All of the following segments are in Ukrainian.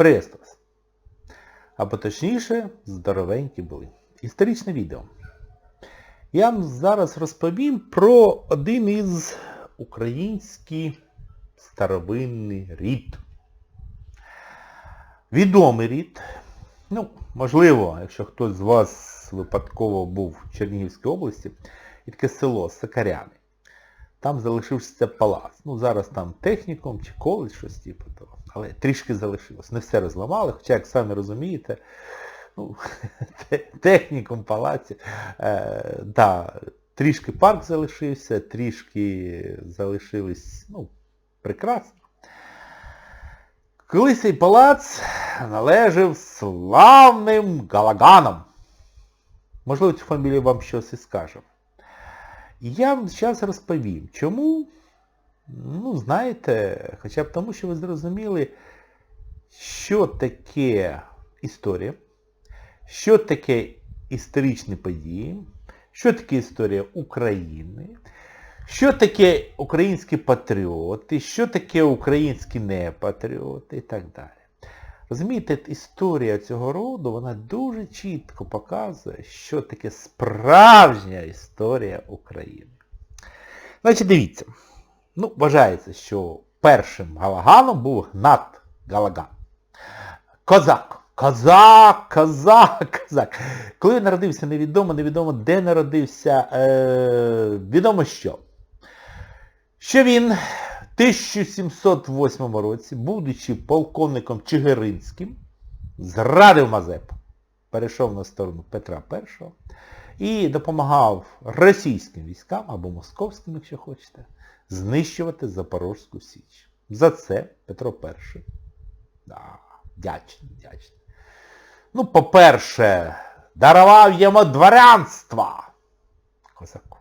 Вас. Або точніше, здоровенькі були. Історичне відео. Я вам зараз розповім про один із український старовинний рід. Відомий рід. Ну, можливо, якщо хтось з вас випадково був в Чернігівській області, і таке село Сакаряни. Там залишився палац. Ну, зараз там технікум чи коледж, щось типу того. Але трішки залишилось. Не все розламали, хоча, як самі розумієте, ну, технікум, палаці. Е, да, трішки парк залишився, трішки залишились, ну, прекрасно. Коли цей палац належав славним Галаганам. Можливо, цю фамілію вам щось і скажу. І я вам зараз розповім, чому, ну, знаєте, хоча б тому, що ви зрозуміли, що таке історія, що таке історичні події, що таке історія України, що таке українські патріоти, що таке українські непатріоти і так далі. Розумієте, історія цього роду, вона дуже чітко показує, що таке справжня історія України. Значить, дивіться. Ну, вважається, що першим Галаганом був Гнат Галаган. Козак. Козак, козак, козак. Коли він народився, невідомо, невідомо, де народився, е, відомо що. Що він в 1708 році, будучи полковником Чигиринським, зрадив Мазепу, перейшов на сторону Петра І і допомагав російським військам, або московським, якщо хочете, знищувати Запорозьку Січ. За це Петро І. Да, вдячний, вдячний. Ну, по-перше, дарував йому дворянство. Козаку.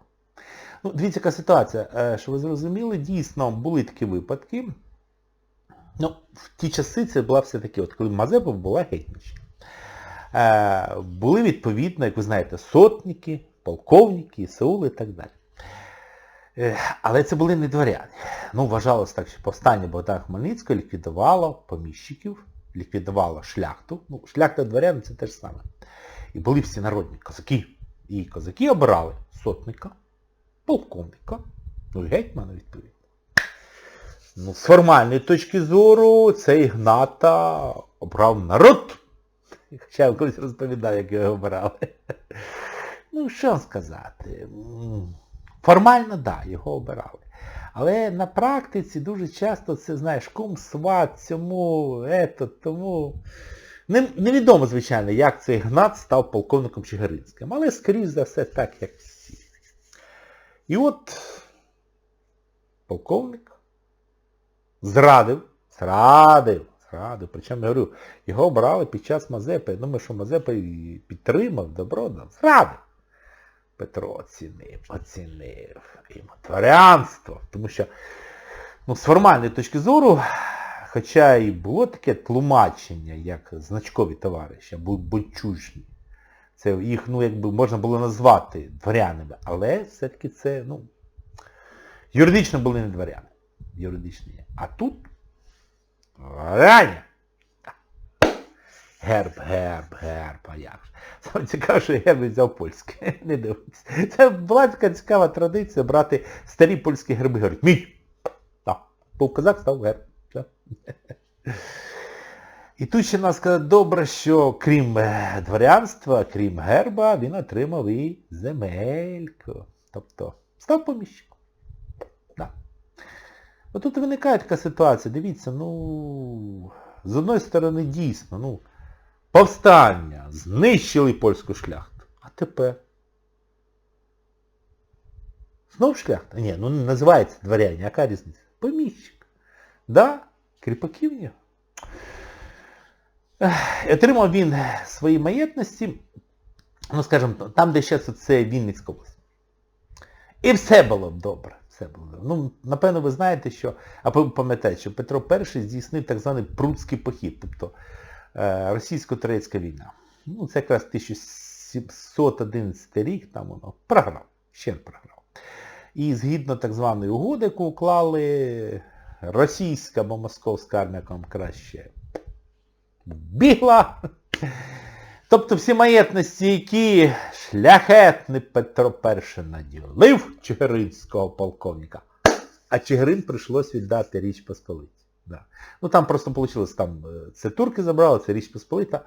Ну, дивіться, яка ситуація. Е, Що ви зрозуміли, дійсно були такі випадки. Ну, в ті часи це була все-таки, от коли Мазепа була гетьманщина. Е, були відповідно, як ви знаєте, сотники, полковники, сеули і так далі. Е, але це були не дворяни. Ну, вважалось так, що повстання Богдана Хмельницького ліквідувало поміщиків, ліквідувало шляхту. Ну, шляхта дворяни це те ж саме. І були всі народні козаки. І козаки обирали сотника, полковника, ну і гетьмана відповідно. Ну, з формальної точки зору цей Гната обрав народ. Хоча я колись розповідав, як його обирали. Ну, що сказати. Формально, да, його обирали. Але на практиці дуже часто це, знаєш, кум сват, цьому, ето, тому... Невідомо, звичайно, як цей Гнат став полковником Чигиринським, але, скоріш за все, так, як всі. І от полковник зрадив, зрадив, зрадив. Причому я говорю, його обрали під час Мазепи. Я думаю, що Мазепа підтримав, добро дав. Зрадив. Петро оцінив, оцінив йому дворянство. Тому що ну, з формальної точки зору, хоча і було таке тлумачення, як значкові товариші, або бунчужні, це їх, ну, якби можна було назвати дворянами, але все-таки це, ну, юридично були не дворяни. Юридичні. А тут дворяне. Герб, герб, герб, а як ж. Саме цікаво, що герб взяв польський. Не дивиться. Це була така цікава традиція брати старі польські герби. Говорить, мій! Так. Був козак, став герб. І тут ще нас сказати добре, що крім дворянства, крім герба, він отримав і земельку. Тобто став поміщиком. Да. От тут виникає така ситуація, дивіться, ну, з одної сторони дійсно, ну, повстання, знищили польську шляхту. А тепер? Знов шляхта? Ні, ну не називається дворяне, яка різниця? Поміщик. Да, кріпаків ні. Отримав він свої маєтності, ну скажімо, там, де ще це Вінницька область. І все було добре. Все було добре. Ну, напевно, ви знаєте, що, а пам'ятаєте, що Петро І здійснив так званий Прудський похід, тобто російсько-турецька війна. Ну, це якраз 1711 рік, там воно програв, ще програв. І згідно так званої угоди, яку уклали, російська або московська армія, вам краще бігла. Тобто всі маєтності, які шляхетний Петро І наділив Чигиринського полковника, а Чигирин прийшлось віддати Річ Посполиті. Да. Ну там просто вийшло, там е, це турки забрали, це Річ Посполита.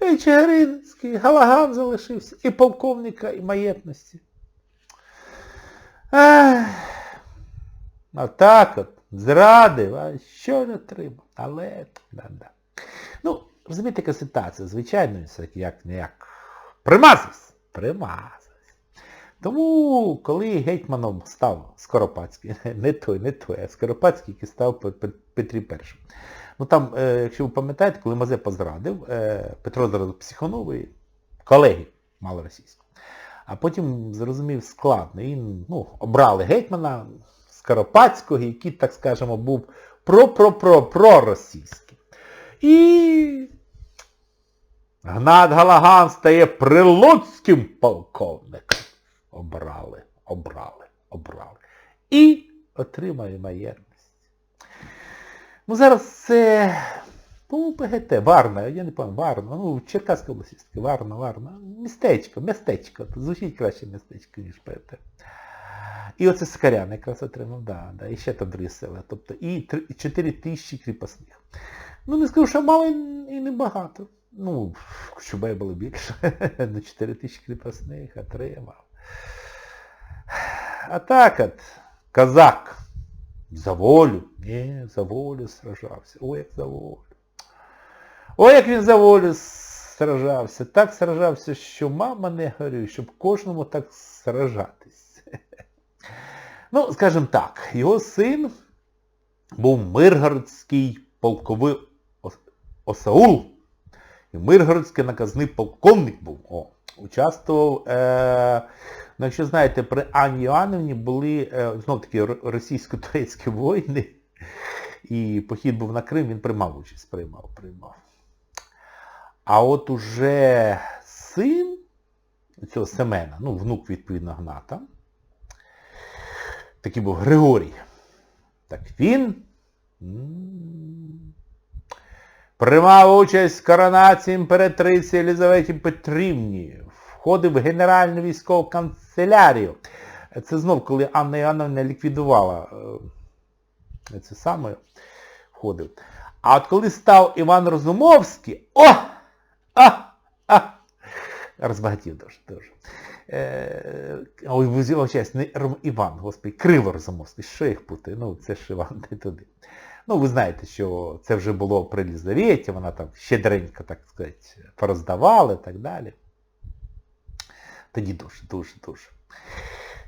І Чигиринський, Галаган залишився, і полковника, і маєтності. А так от, зрадив, а що не треба. Але, да-да. Ну, розумієте, яка ситуація, звичайно, як не як примазався. Примазався. Тому, коли гетьманом став Скоропадський, не той, не той, а Скоропадський, який став Петрі І. Ну там, е, якщо ви пам'ятаєте, коли Мазепа зрадив, е, Петро зрадив Психоновий, колеги малоросійського. А потім зрозумів складно. І ну, обрали гетьмана Скоропадського, який, так скажемо, був про-про-про-проросійський. І Гнат Галаган стає прилуцьким полковником. Обрали, обрали, обрали. І отримає маєтність. Ну зараз це... По ПГТ, Варна, я не пам'ятаю, Варна, ну, Черкаська область, Варна, Варна. Містечко, містечко. Звучить краще містечко, ніж ПГТ. І оце Скарян якраз отримав, да, да, і ще там другі села. Тобто і 4 тисячі кріпосних. Ну не скажу, що мало і не багато. Ну, щоб було більше. На 4 тисячі кріпосних отримав. А так от, козак. За волю. Ні, за волю сражався. Ой, як за волю. Ой, як він за волю сражався. Так сражався, що мама не горює, щоб кожному так сражатись. Ну, скажімо так, його син був Миргородський полковий Осаул. І Миргородський наказний полковник був. О, Участвував, е, ну якщо знаєте, при Ані Іоанновні були е, знов таки російсько-турецькі війни. І похід був на Крим, він приймав участь, приймав, приймав. А от уже син цього Семена, ну, внук, відповідно, Гната, такий був Григорій. Так він приймав участь в коронації імператриці Єлизаветі Петрівні, входив в Генеральну військову канцелярію. Це знов, коли Анна Іоанновна ліквідувала е, це саме входив. А от коли став Іван Розумовський, о! А! А! Розбагатів дуже, дуже. Ой, вибачаюсь, не Іван, господи, Криво Розумовський, що їх пути? Ну, це ж Іван не туди. Ну, ви знаєте, що це вже було при Лізаветі, вона там щедренько, так сказати, пороздавала і так далі. Тоді дуже, дуже, дуже.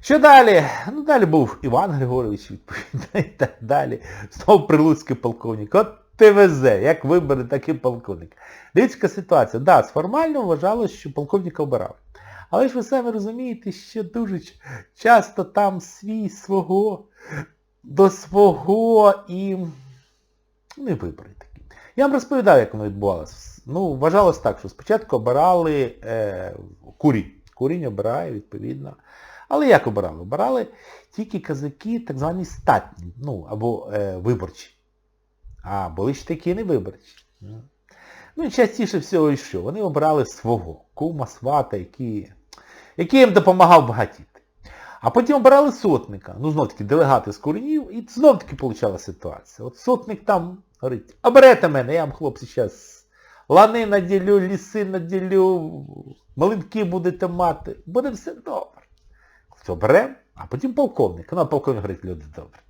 Що далі? Ну, далі був Іван Григорович, відповідно, і так далі. Знову прилуцький полковник. От ТВЗ, як вибере, так і полковник. Дивіться ситуація. Да, сформально вважалось, що полковника обирали. Але ж ви самі розумієте, що дуже часто там свій свого до свого і не вибори такі. Я вам розповідав, як воно відбувалося. Ну, вважалось так, що спочатку обирали е, курінь. Курінь обирає, відповідно. Але як обирали? Обирали тільки казаки, так звані статні, ну, або е, виборчі. А, були ж такі не виборчі. Ну і частіше всього і що? Вони обрали свого, кума, свата, який, який їм допомагав багатіти. А потім обирали сотника. Ну, знов таки, делегати з коренів, і знов таки получала ситуація. От сотник там говорить, оберете мене, я вам, хлопці, зараз лани наділю, ліси наділю, малинки будете мати. Буде все добре. Хто беремо, а потім полковник. Ну, а полковник говорить, люди добре.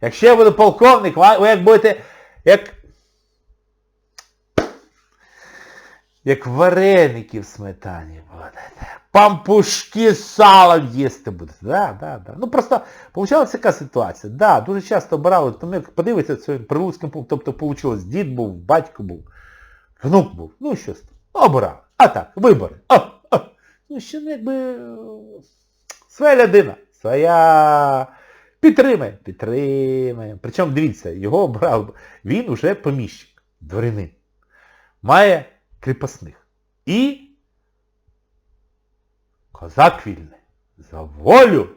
Якщо я буду полковник, ви як будете, як як вареники в сметані будете. Пампушки з салом їсти будете. Да, да, да. Ну просто получалася така ситуація. Да, дуже часто обирали, тому як подивитися своїм прилуцьким пунктом, тобто вийшло, дід був, батько був, внук був. Ну що ж, обирали. А так, вибори. О, о. Ну ну, якби своя людина, своя підтримає, підтримає. Причому дивіться, його обрав, він уже поміщик, дворянин. Має кріпосних. І козак вільний. За волю,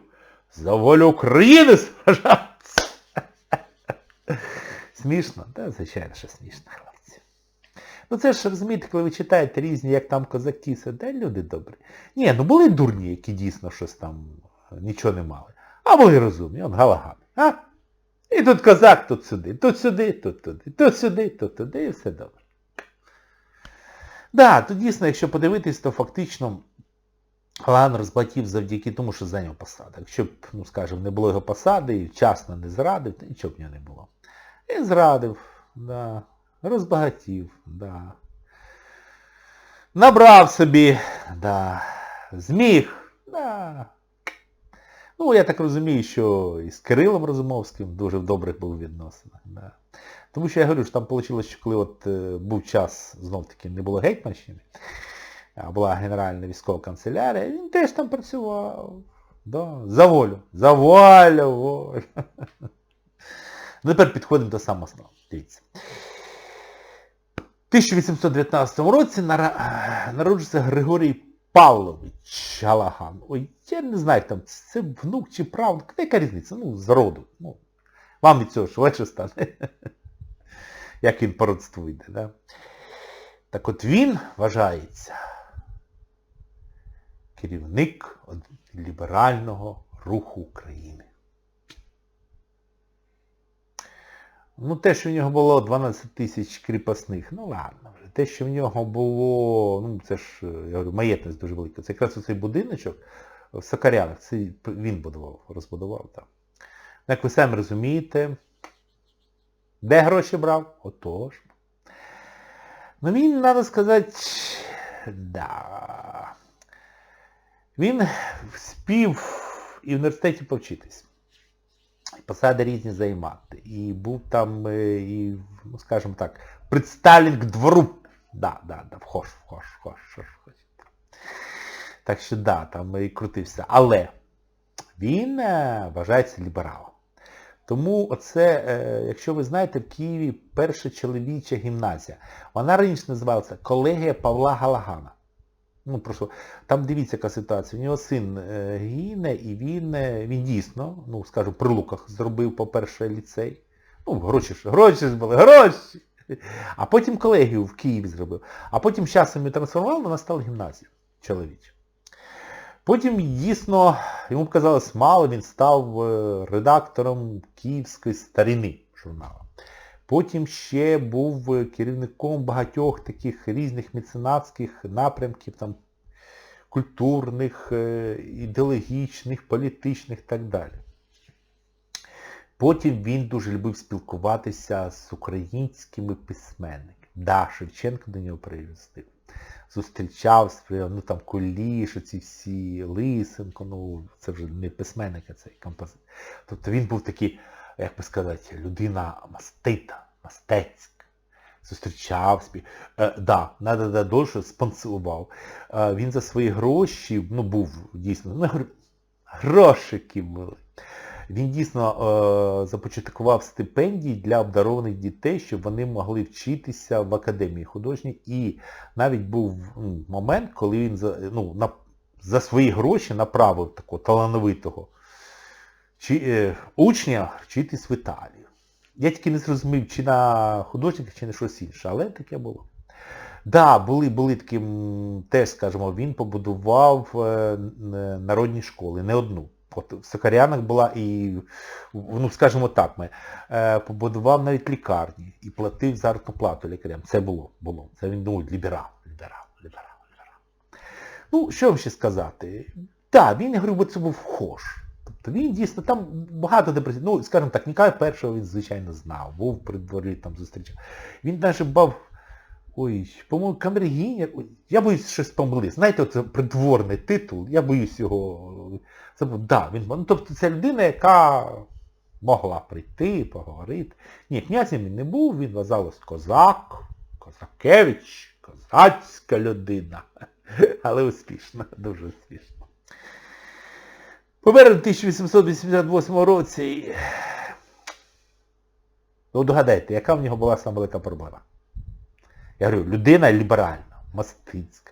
за волю України сражатися. Смішно? Та, звичайно, що смішно. Ну це ж розумієте, коли ви читаєте різні, як там козаки сидять, люди добрі. Ні, ну були дурні, які дійсно щось там е, нічого не мали. А були розумні, от Галаган. А? І тут козак, тут сюди, тут сюди, тут туди, тут сюди, тут туди, і все добре. Да, то дійсно, якщо подивитись, то фактично Галаган розбагатів завдяки тому, що зайняв посаду. Якщо б, ну скажімо, не було його посади і вчасно не зрадив, то нічого б нього не було. І зрадив, да. Розбагатів, да. Набрав собі, да. Зміг, да. Ну, я так розумію, що і з Кирилом Розумовським дуже в добрих був відносинах. Да. Тому що я говорю, що там вийшло, що коли от е, був час, знов таки, не було Гетьманщини, а була Генеральна військова канцелярія, він теж там працював. Да. За волю. За волю, волю. Ну, тепер підходимо до самого. Дивіться. В 1819 році народжується Григорій Павлович Галаган. Ой, я не знаю, там це внук чи правнук, яка різниця? Ну, з роду. Ну, вам від цього швидше стане. Як він по родству йде, да? Так от він вважається керівник ліберального руху України. Ну, те, що в нього було 12 тисяч кріпосних, ну ладно вже. Те, що в нього було, ну це ж, е, я говорю, маєтність дуже велика. Це якраз оцей будиночок в Сокарянах, це він будував, розбудував там. Ну, Як ви самі розумієте, де гроші брав? Отож. Ну він, треба сказати, да. Він спів і в університеті повчитись посади різні займати. І був там, е, і, ну скажімо так, представлен к двору. Да, да, да, вхож, вхож, вхож, вхож, вхож. Так що да, там і крутився. Але він е, вважається лібералом. Тому оце, е, якщо ви знаєте, в Києві перша чоловіча гімназія. Вона раніше називалася Колегія Павла Галагана. Ну, просто, там дивіться, яка ситуація. У нього син е, гине, і він, е, він дійсно, ну, скажу, при луках зробив, по-перше, ліцей. Ну, гроші ж, гроші ж були, гроші! А потім колегію в Києві зробив. А потім часом її трансформував, вона стала гімназією чоловіча. Потім дійсно, йому показалось мало, він став е, редактором Київської старини журналу. Потім ще був е, керівником багатьох таких різних меценатських напрямків, там, культурних, е, ідеологічних, політичних і так далі. Потім він дуже любив спілкуватися з українськими письменниками. Да, Шевченко до нього приїздив. Зустрічався, ну там Куліш, оці всі, Лисенко, ну це вже не письменник, а цей композитор. Тобто він був такий, як би сказати, людина мастита, мастецька. Зустрічався. Е, да, надо довше спонсорував. Е, він за свої гроші, ну був дійсно, ну, гр- грошики були. Він дійсно е, започаткував стипендії для обдарованих дітей, щоб вони могли вчитися в академії художній. І навіть був момент, коли він за, ну, на, за свої гроші направив такого талановитого чи, е, учня вчитись в Італію. Я тільки не зрозумів, чи на художника, чи на щось інше, але таке було. Да, були, були такі, теж, скажімо, він побудував е, народні школи, не одну. От в Сокарянах була і, ну, скажімо так, ми, е, побудував навіть лікарні і платив заробітну плату лікарям. Це було, було. Це він думав, ліберал, ліберал, ліберал, ліберал. Ну, що вам ще сказати? Так, він, я говорю, бо це був вхож. Тобто він дійсно, там багато де. Ну, скажімо так, Ніколая першого він, звичайно, знав, був при дворі, там зустрічав. Він навіть бав, ой, по-моєму, камергінер, я боюсь щось помилитися. Знаєте, оце придворний титул, я боюсь його. Забув, да, він, ну, тобто це людина, яка могла прийти, поговорити. Ні, князем він не був, він вважалось козак, козакевич, козацька людина. Але успішно, дуже успішно. В 1888 році. Ну, догадайте, яка в нього була сама велика проблема? Я говорю, людина ліберальна, мастицька.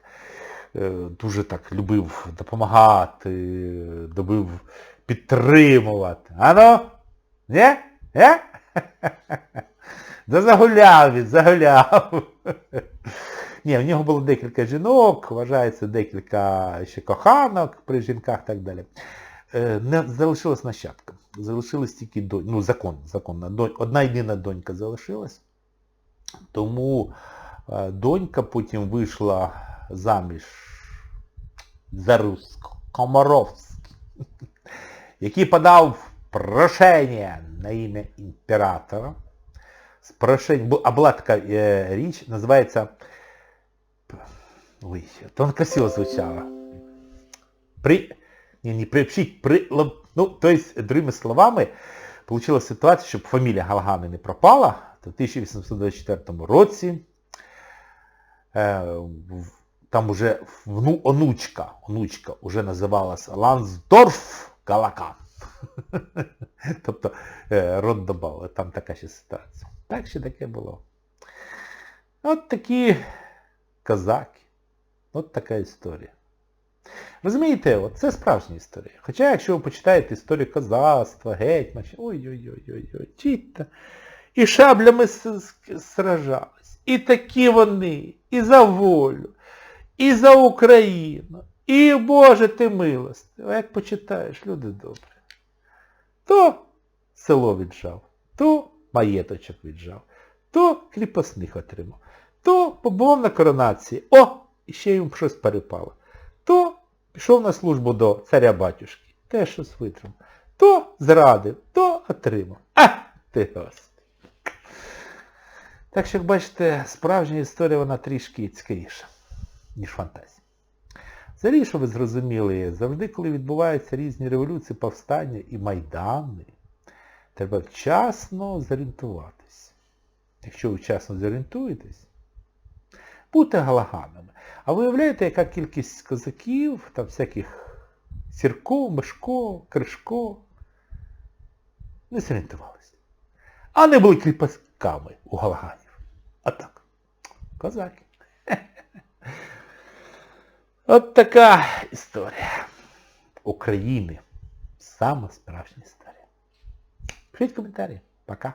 Е, Дуже так любив допомагати, любив підтримувати. Ано? Ні? Ні? Да загуляв він, загуляв. Ні, в нього було декілька жінок, вважається декілька ще коханок при жінках і так далі. Е, Не залишилась нащадка. Залишилась тільки донь, ну закон, законна. Донь, одна єдина донька залишилась. Тому е, донька потім вийшла заміж за Русько, Комаровський, який подав прошення на ім'я імператора. З прошень, а була така е, річ, називається Ой, то воно красиво звучало. При... Не, не приобщить, при... Ну, то есть, другими словами, получилась ситуація, щоб фамілія Галагани не пропала, то в 1824 році е, там уже вну, онучка, онучка уже називалась Лансдорф Галакан. Тобто е, род добавили, там така ще ситуація. Так ще таке було. От такі козаки. От така історія. Розумієте, от це справжня історія. Хоча, якщо ви почитаєте історію козацтва, гетьмача, ой-ой-ой-ой-ой, чітта. І шаблями сражались. І такі вони, і за волю, і за Україну, і Боже ти милостив. А як почитаєш, люди добрі, то село віджав, то маєточок віджав, то кріпосних отримав, то побував на коронації. О! І ще йому щось перепало. Пішов на службу до царя батюшки, теж щось витримав. То зрадив, то отримав. А! Ти господи. Так що, як бачите, справжня історія вона трішки цікавіша, ніж фантазія. Взагалі, що ви зрозуміли, завжди, коли відбуваються різні революції, повстання і майдани, треба вчасно зорієнтуватись. Якщо ви вчасно зорієнтуєтесь, будьте галаганами. А ви уявляєте, яка кількість козаків, там всяких Сірко, Мишко, Кришко, не зорієнтувалися. А не були кріпаками у галаганів. А так, козаки. От така історія України. Сама справжня історія. Пишіть коментарі. Пока.